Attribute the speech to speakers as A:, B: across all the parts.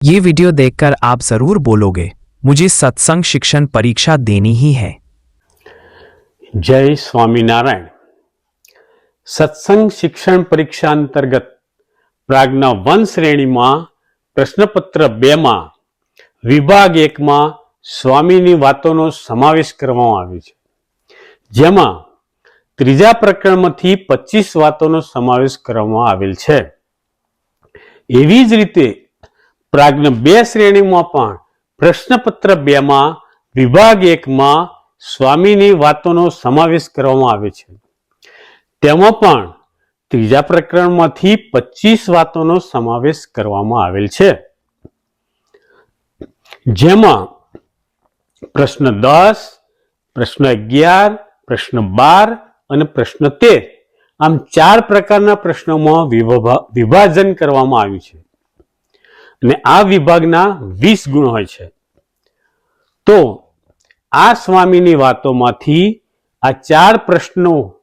A: ये वीडियो देखकर आप जरूर बोलोगे मुझे सत्संग शिक्षण परीक्षा देनी ही है
B: જય સ્વામિનારાયણ સત્સંગ શિક્ષણ પરીક્ષા અંતર્ગત પ્રાગના વન શ્રેણીમાં પ્રશ્નપત્ર બેમાં વિભાગ એકમાં સ્વામીની વાતોનો સમાવેશ કરવામાં આવ્યો છે જેમાં ત્રીજા પ્રકરણમાંથી પચીસ વાતોનો સમાવેશ કરવામાં આવેલ છે એવી જ રીતે પ્રાગ્ન બે શ્રેણીમાં પણ પ્રશ્નપત્ર બેમાં, વિભાગ એકમાં સ્વામીની વાતોનો સમાવેશ કરવામાં આવે છે. તેમાં પણ ત્રીજા પ્રકરણમાંથી પચીસ વાતોનો સમાવેશ કરવામાં આવેલ છે. જેમાં પ્રશ્ન દસ, પ્રશ્ન અગિયાર, પ્રશ્ન બાર અને પ્રશ્ન તેર આમ ચાર પ્રકારના પ્રશ્નોમાં વિભા- વિભાજન કરવામાં આવ્યું છે. અને આ વિભાગના વીસ ગુણ હોય છે. તો આ સ્વામીની વાતોમાંથી આ ચાર પ્રશ્નો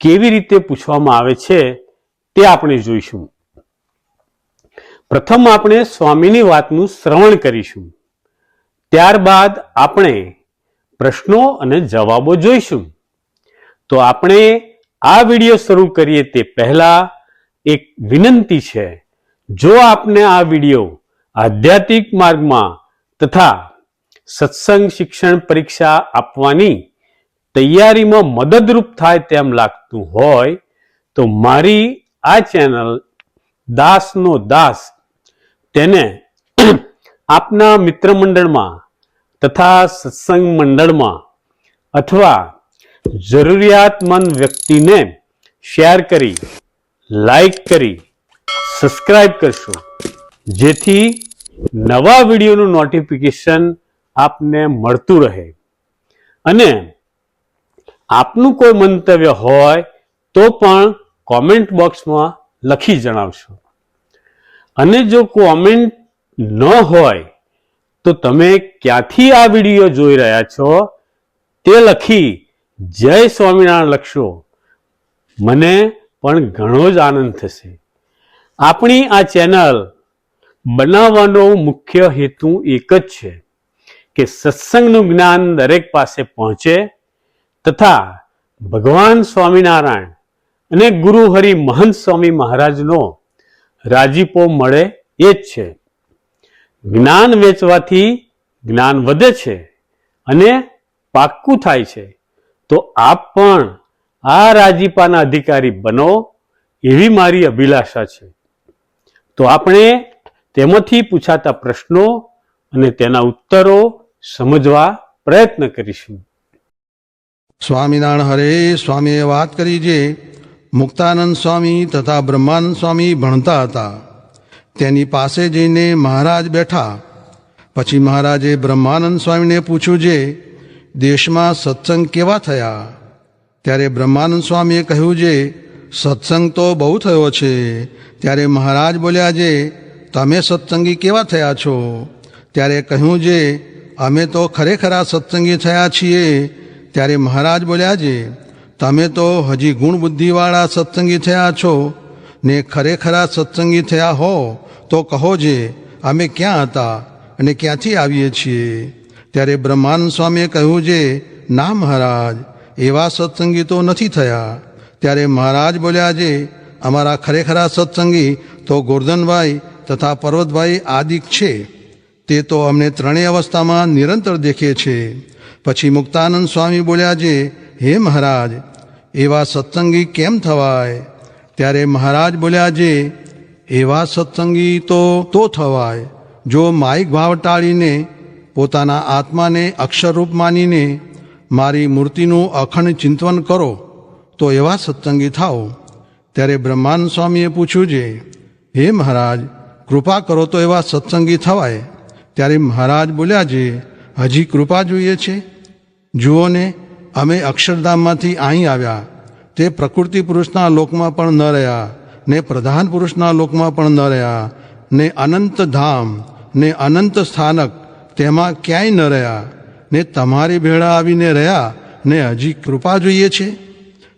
B: કેવી રીતે પૂછવામાં આવે છે તે આપણે જોઈશું. પ્રથમ આપણે સ્વામીની વાતનું શ્રવણ કરીશું. ત્યારબાદ આપણે પ્રશ્નો અને જવાબો જોઈશું. તો આપણે આ વીડિયો શરૂ કરીએ તે પહેલા એક વિનંતી છે. જો આપને આ વિડિયો આધ્યાત્મિક માર્ગમાં તથા સત્સંગ શિક્ષણ પરીક્ષા આપવાની તૈયારીમાં મદદરૂપ થાય તેમ લાગતું હોય, તો મારી આ ચેનલ દાસનો દાસ તેને આપના મિત્ર મંડળમાં તથા સત્સંગ મંડળમાં અથવા જરૂરિયાતમંદ વ્યક્તિને શેર કરી, લાઈક કરી સબસ્ક્રાઇબ કરશો. જેથી નવા વિડીયોનું નોટિફિકેશન આપને મળતું રહે. અને આપનું કોઈ મંતવ્ય હોય તો પણ કોમેન્ટ બોક્સમાં લખી જણાવશો. અને જો કોમેન્ટ ન હોય તો તમે ક્યાંથી આ વીડિયો જોઈ રહ્યા છો તે લખી જય સ્વામિનારાયણ લખશો. મને પણ ઘણો જ આનંદ થશે. આપણી આ ચેનલ બનાવવાનો મુખ્ય હેતુ એક જ છે કે સત્સંગનું જ્ઞાન દરેક પાસે પહોંચે તથા ભગવાન સ્વામિનારાયણ અને ગુરુ હરિ મહંત સ્વામી મહારાજનો રાજીપો મળે એ જ છે. જ્ઞાન વેચવાથી જ્ઞાન વધે છે અને પાક્કું થાય છે. તો આપ પણ આ રાજીપાના અધિકારી બનો એવી મારી અભિલાષા છે. તો આપણે તેમાંથી પૂછાતા પ્રશ્નો અને તેના ઉત્તરો સમજવા પ્રયત્ન કરીશું.
C: સ્વામિનારાયણ હરે, સ્વામીએ વાત કરી જે મુક્તાનંદ સ્વામી તથા બ્રહ્માનંદ સ્વામી ભણતા હતા. તેની પાસે જઈને મહારાજ બેઠા. પછી મહારાજે બ્રહ્માનંદ સ્વામીને પૂછ્યું જે, દેશમાં સત્સંગ કેવા થયા? ત્યારે બ્રહ્માનંદ સ્વામીએ કહ્યું જે સત્સંગ તો બહુ થયો છે. ત્યારે મહારાજ બોલ્યા જે, તમે સત્સંગી કેવા થયા છો? ત્યારે કહ્યું જે, અમે તો ખરેખરા સત્સંગી થયા છીએ. ત્યારે મહારાજ બોલ્યા છે તમે તો હજી ગુણ બુદ્ધિવાળા સત્સંગી થયા છો. ને ખરેખરા સત્સંગી થયા હો, તો કહો જે, અમે ક્યાં હતા અને ક્યાંથી આવીએ છીએ? ત્યારે બ્રહ્માનંદ સ્વામીએ કહ્યું છે ના મહારાજ, એવા સત્સંગી તો નથી થયા. ત્યારે મહારાજ બોલ્યા છે અમારા ખરેખરા સત્સંગી તો ગોરધનભાઈ તથા પર્વતભાઈ આદિક છે. તે તો અમને ત્રણેય અવસ્થામાં નિરંતર દેખે છે. પછી મુક્તાનંદ સ્વામી બોલ્યા છે હે મહારાજ, એવા સત્સંગી કેમ થવાય? ત્યારે મહારાજ બોલ્યા છે એવા સત્સંગી તો તો થવાય. જો માઇક ભાવ ટાળીને પોતાના આત્માને અક્ષરરૂપ માનીને મારી મૂર્તિનું અખંડ ચિંતન કરો તો એવા સત્સંગી થાઓ. ત્યારે બ્રહ્માંડ સ્વામીએ પૂછ્યું છે, હે મહારાજ, કૃપા કરો તો એવા સત્સંગી થવાય. ત્યારે મહારાજ બોલ્યા છે, હજી કૃપા જોઈએ છે. જુઓ ને, અમે અક્ષરધામમાંથી અહીં આવ્યા. તે પ્રકૃતિ પુરુષના લોકમાં પણ ન રહ્યા, ને પ્રધાન પુરુષના લોકમાં પણ ન રહ્યા, ને અનંત ધામ, ને અનંત સ્થાનક, તેમાં ક્યાંય ન રહ્યા, ને તમારી ભેળા આવીને રહ્યા, ને હજી કૃપા જોઈએ છે.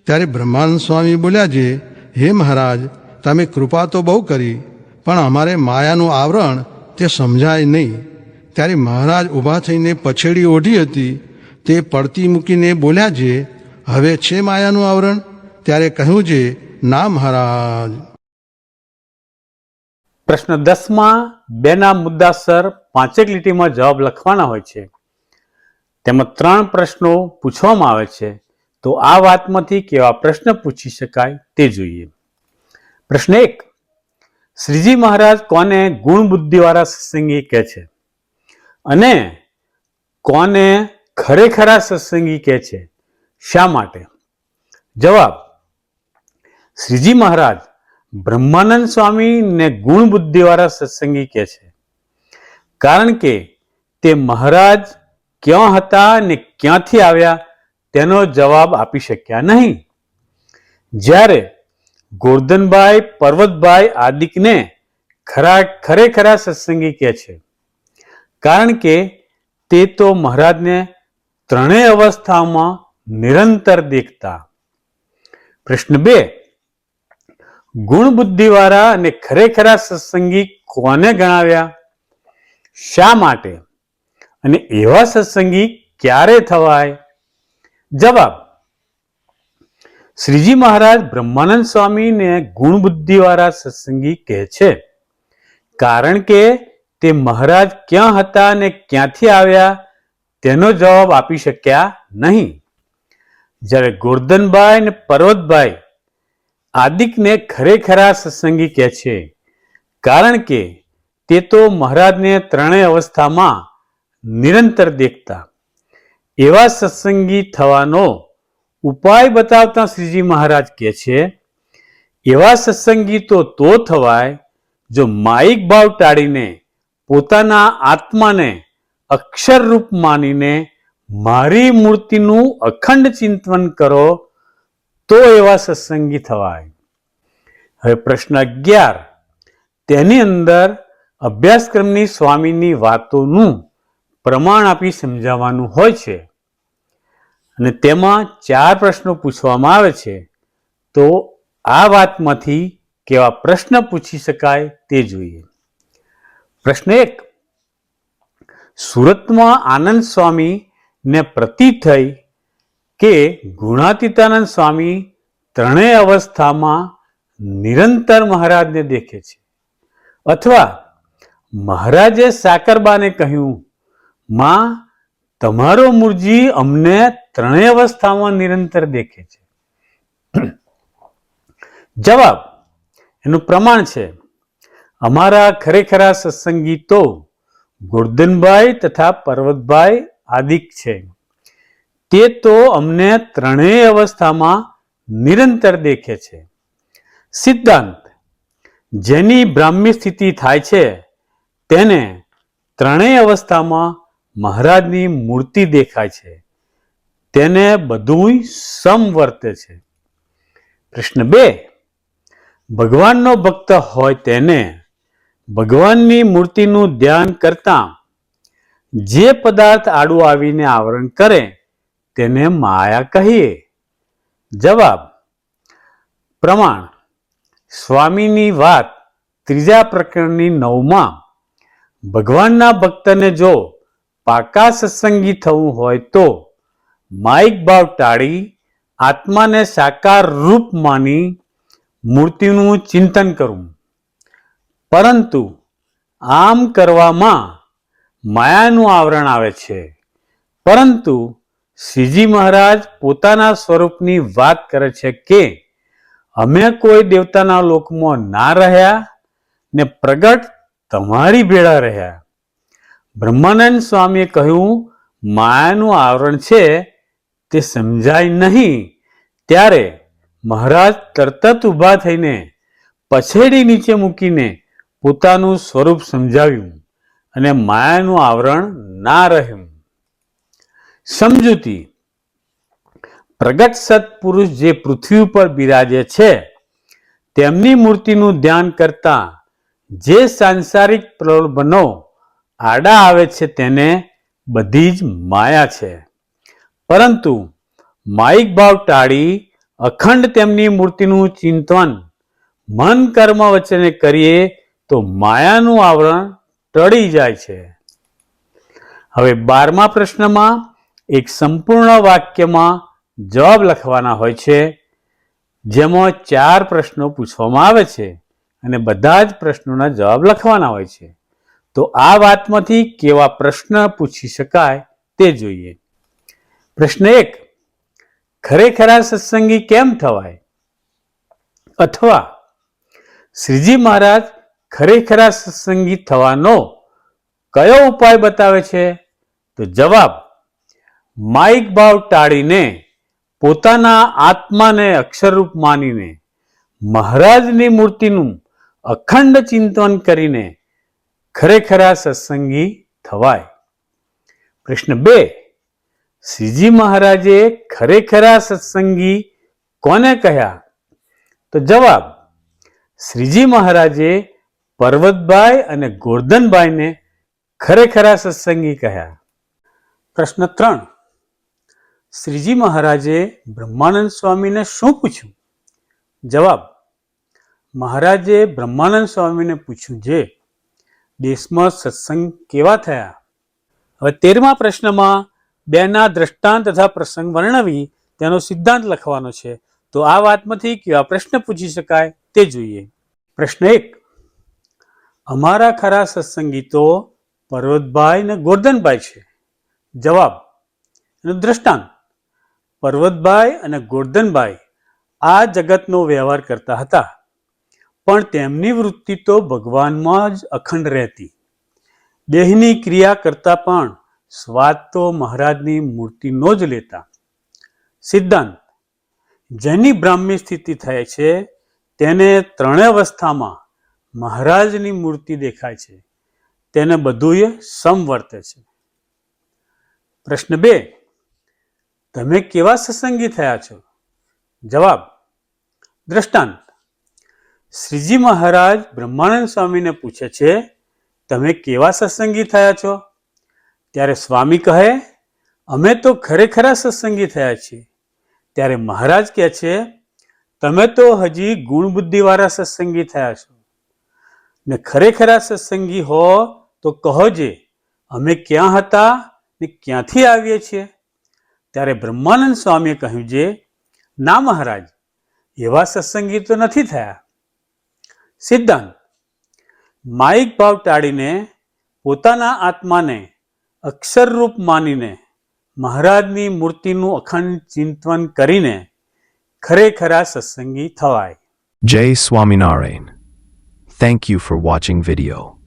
C: ત્યારે બ્રહ્માનંદ સ્વામી બોલ્યા છે, હે મહારાજ, તમે કૃપા તો બહુ કરી, પણ અમારે માયાનું આવરણ તે સમજાય નહીં. ત્યારે મહારાજ ઊભા થઈને પછેડી ઓઢી હતી. તે પડતી મૂકીને બોલ્યા છે, હવે છે માયાનું આવરણ? ત્યારે કહ્યું છે, ના મહારાજ.
B: પ્રશ્ન દસમાં, બેના મુદ્દાસર પાંચેક લીટીમાં જવાબ લખવાના હોય છે. તેમાં ત્રણ પ્રશ્નો પૂછવામાં આવે છે. તો આ વાતમાંથી કેવા પ્રશ્ન પૂછી શકાય તે જોઈએ. પ્રશ્ન એક, શ્રીજી મહારાજ કોને ગુણ બુદ્ધિવાળા સત્સંગી કહે છે? અને કોને ખરેખરા સત્સંગી કહે છે? શા માટે? જવાબ, શ્રીજી મહારાજ બ્રહ્માનંદ સ્વામી ને ગુણ બુદ્ધિવાળા સત્સંગી કહે છે. કારણ કે તે મહારાજ ક્યાં હતા ને ક્યાંથી આવ્યા તેનો જવાબ આપી શક્યા નહીં. જ્યારે ગોરધનભાઈ, પર્વતભાઈ આદિકને ખરા, ખરેખરા સત્સંગી કહે છે, કારણ કે તે તો મહારાજને ત્રણેય અવસ્થામાં નિરંતર દેખતા. પ્રશ્ન બે, ગુણ બુદ્ધિવાળા અને ખરેખરા સત્સંગી કોને ગણાવ્યા? શા માટે? અને એવા સત્સંગી ક્યારે થવાય? જવાબ. શ્રીજી મહારાજ બ્રહ્માનંદ સ્વામીને ગુણ બુદ્ધિવાળા સત્સંગી કહે છે, કારણ કે તે મહારાજ ક્યાં હતા અને ક્યાંથી આવ્યા, તેનો જવાબ આપી શક્યા નહીં. જ્યારે ગોરધનભાઈ અને પર્વતભાઈ આદિકને ખરેખરા સત્સંગી કહે છે, કારણ કે તે તો મહારાજને ત્રણેય અવસ્થામાં નિરંતર દેખતા એવા સત્સંગી થવાનો ઉપાય બતાવતા શ્રીજી મહારાજ કહે છે, એવા સત્સંગી તો તો થવાય જો માઇક ભાવ ટાળીને પોતાના આત્માને અક્ષરરૂપ માનીને મારી મૂર્તિનું અખંડ ચિંતન કરો તો એવા સત્સંગી થવાય. હવે પ્રશ્ન અગિયાર, તેની અંદર અભ્યાસક્રમની સ્વામીની વાતોનું પ્રમાણ આપી સમજાવવાનું હોય છે અને તેમાં ચાર પ્રશ્નો પૂછવામાં આવે છે, તો આ વાતમાંથી કેવા પ્રશ્ન પૂછી શકાય તે જોઈએ. પ્રશ્ન એક, સુરતમાં આનંદ સ્વામી ને પ્રતીત થઈ કે ગુણાતીતાનંદ સ્વામી ત્રણેય અવસ્થામાં નિરંતર મહારાજને દેખે છે. અથવા મહારાજે સાકરબાને કહ્યું માં તમારો મુરજી અમને ત્રણેય અવસ્થામાં નિરંતર દેખે છે. જવાબ, એનું પ્રમાણ છે, અમારા ખરેખરા સત્સંગી તો ગોરધનભાઈ તથા પર્વતભાઈ આદિક છે. તે તો અમને ત્રણેય અવસ્થામાં નિરંતર દેખે છે. સિદ્ધાંત, જેની બ્રાહ્મી સ્થિતિ થાય છે, તેને ત્રણેય અવસ્થામાં મહારાજની મૂર્તિ દેખાય છે. તેને બધું સમવર્તે છે. પ્રશ્ન બે, ભગવાનનો ભક્ત હોય તેને ભગવાનની મૂર્તિનું ધ્યાન કરતા જે પદાર્થ આડું આવીને આવરણ કરે તેને માયા કહીએ. જવાબ, પ્રમાણ, સ્વામીની વાત ત્રીજા પ્રકરણની નવમાં ભગવાનના ભક્તને જો પાકા સત્સંગી થવું હોય તો માઇક ભાવ ટાળી આત્માને સાકાર રૂપ માની મૂર્તિનું ચિંતન કરવું પરંતુ આમ કરવામાં માયાનું આવરણ આવે છે. પરંતુ શ્રીજી મહારાજ પોતાના સ્વરૂપની વાત કરે છે કે અમે કોઈ દેવતાના લોકમાં ના રહ્યા ને પ્રગટ તમારી ભેળા રહ્યા. બ્રહ્માનંદ સ્વામીએ કહ્યું, માયાનું આવરણ છે, તે સમજાય નહીં. ત્યારે મહારાજ તરત ઊભા થઈને પછેડી નીચે મૂકીને પોતાનું સ્વરૂપ સમજાવ્યું અને માયાનું આવરણ ના રહ્યું. સમજૂતી, પ્રગટ સત્પુરુષ જે પૃથ્વી ઉપર બિરાજે છે, તેમની મૂર્તિનું ધ્યાન કરતા જે સાંસારિક પ્રલોભનો આડા આવે છે તેને બધી જ માયા છે. પરંતુ માઇક ભાવ ટાળી અખંડ તેમની મૂર્તિનું ચિંતન, મન કર્મ વચ્ચેને કરીએ તો માયાનું આવરણ ટળી જાય છે. હવે બારમા પ્રશ્નમાં એક સંપૂર્ણ વાક્યમાં જવાબ લખવાના હોય છે, જેમાં ચાર પ્રશ્નો પૂછવામાં આવે છે અને બધા જ પ્રશ્નોના જવાબ લખવાના હોય છે. તો આ વાતમાંથી કેવા પ્રશ્ન પૂછી શકાય તે જોઈએ. પ્રશ્ન એક, ખરેખરા સત્સંગી કેમ થવાય? અથવા, શ્રીજી મહારાજ, ખરેખરા સત્સંગી થવાનો કયો ઉપાય બતાવે છે? તો જવાબ, માઇક ભાવ ટાળીને પોતાના આત્માને અક્ષરરૂપ માનીને મહારાજની મૂર્તિનું અખંડ ચિંતન કરીને ખરેખરા સત્સંગી થવાય. પ્રશ્ન બે, શ્રીજી મહારાજે ખરેખરા સત્સંગી કોને કહ્યા? તો જવાબ, શ્રીજી મહારાજે પર્વતભાઈ અને ગોરધનભાઈને ખરેખરા સત્સંગી કહ્યા. પ્રશ્ન ત્રણ, શ્રીજી મહારાજે બ્રહ્માનંદ સ્વામીને શું પૂછ્યું? જવાબ, મહારાજે બ્રહ્માનંદ સ્વામીને પૂછ્યું જે દેશમાં સત્સંગ કેવા થયા? હવે તેરમા પ્રશ્નમાં બેના દ્રષ્ટાંત તથા પ્રસંગ વર્ણવી તેનો સિદ્ધાંત લખવાનો છે. તો આ વાતમાંથી કેવા પ્રશ્ન પૂછી શકાય તે જોઈએ. પ્રશ્ન એક, અમારા ખરા સત્સંગી તો પર્વતભાઈ ને ગોરધનભાઈ છે. જવાબ, એનું દ્રષ્ટાંત, પર્વતભાઈ અને ગોરધનભાઈ આ જગતનો વ્યવહાર કરતા હતા. પણ તેમની વૃત્તિ તો ભગવાનમાં જ અખંડ રહેતી. દેહની ક્રિયા કરતા પણ સ્વાદ તો મહારાજની મૂર્તિનો જ લેતા. સિદ્ધાંત, જેની બ્રાહ્મી સ્થિતિ થાય છે, તેને ત્રણેય અવસ્થામાં મહારાજની મૂર્તિ દેખાય છે. તેને બધુંય સમવર્તે છે. પ્રશ્ન બે, તમે કેવા સત્સંગી થયા છો? જવાબ, દ્રષ્ટાંત શ્રીજી મહારાજ બ્રહ્માનંદ સ્વામીને પૂછે છે, તમે કેવા સત્સંગી થયા છો? ત્યારે સ્વામી કહે, અમે તો ખરેખરા સત્સંગી થયા છીએ. ત્યારે મહારાજ કહે છે, તમે તો હજી ગુણ બુદ્ધિવાળા સત્સંગી થયા છો. ને ખરેખરા સત્સંગી હો, તો કહોજે અમે ક્યાં હતા ને ક્યાંથી આવીએ છીએ? ત્યારે બ્રહ્માનંદ સ્વામીએ કહ્યું, જે, ના મહારાજ, એવા સત્સંગી તો નથી થયા. સિદ્ધાંત. માયિક ભાવ ટાળીને પોતાના આત્માને અક્ષરરૂપ માનીને મહારાજની મૂર્તિનું અખંડ ચિંતન કરીને ખરેખરા સત્સંગી થવાય.
A: જય Swaminarayan. Thank you for watching video.